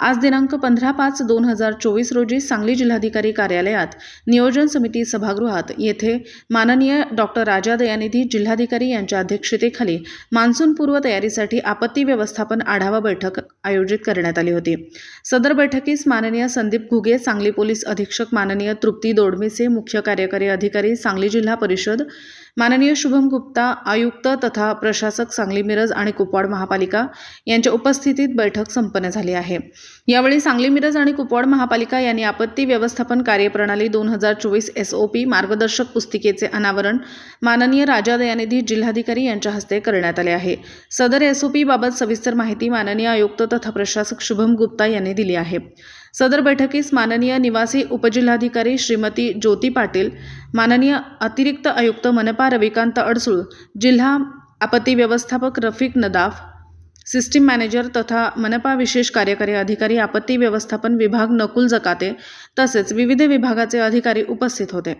आज दिनांक पंधरा पाच दोन हजार चोवीस रोजी सांगली जिल्हाधिकारी कार्यालयात नियोजन समिती सभागृहात येथे माननीय डॉक्टर राजा दयानिधी जिल्हाधिकारी यांच्या अध्यक्षतेखाली मान्सूनपूर्व तयारीसाठी आपत्ती व्यवस्थापन आढावा बैठक आयोजित करण्यात आली होती. सदर बैठकीस माननीय संदीप घुगे सांगली पोलीस अधीक्षक माननीय तृप्ती दोडमेसे मुख्य कार्यकारी अधिकारी सांगली जिल्हा परिषद माननीय शुभम गुप्ता आयुक्त तथा प्रशासक सांगली मिरज आणि कुपवाड महापालिका यांच्या उपस्थितीत बैठक संपन्न झाली आहे. यावेळी सांगली मिरज आणि कुपवाड महापालिका यांनी आपत्ती व्यवस्थापन कार्यप्रणाली दोन हजार चोवीस एस ओ पी मार्गदर्शक पुस्तिकेचे अनावरण माननीय राजा दयानिधी जिल्हाधिकारी यांच्या हस्ते करण्यात आले आहे. सदर एस ओ पीबाबत सविस्तर माहिती माननीय आयुक्त तथा प्रशासक शुभम गुप्ता यांनी दिली आहे. सदर बैठकीस माननीय निवासी उपजिल्हाधिकारी श्रीमती ज्योती पाटील माननीय अतिरिक्त आयुक्त मनपा रविकांत अडसूळ जिल्हा आपत्ती व्यवस्थापक रफिक नदाफ सिस्टीम मॅनेजर तथा मनपा विशेष कार्यकारी अधिकारी आपत्ती व्यवस्थापन विभाग नकुल जकाते तसेच विविध विभागाचे अधिकारी उपस्थित होते.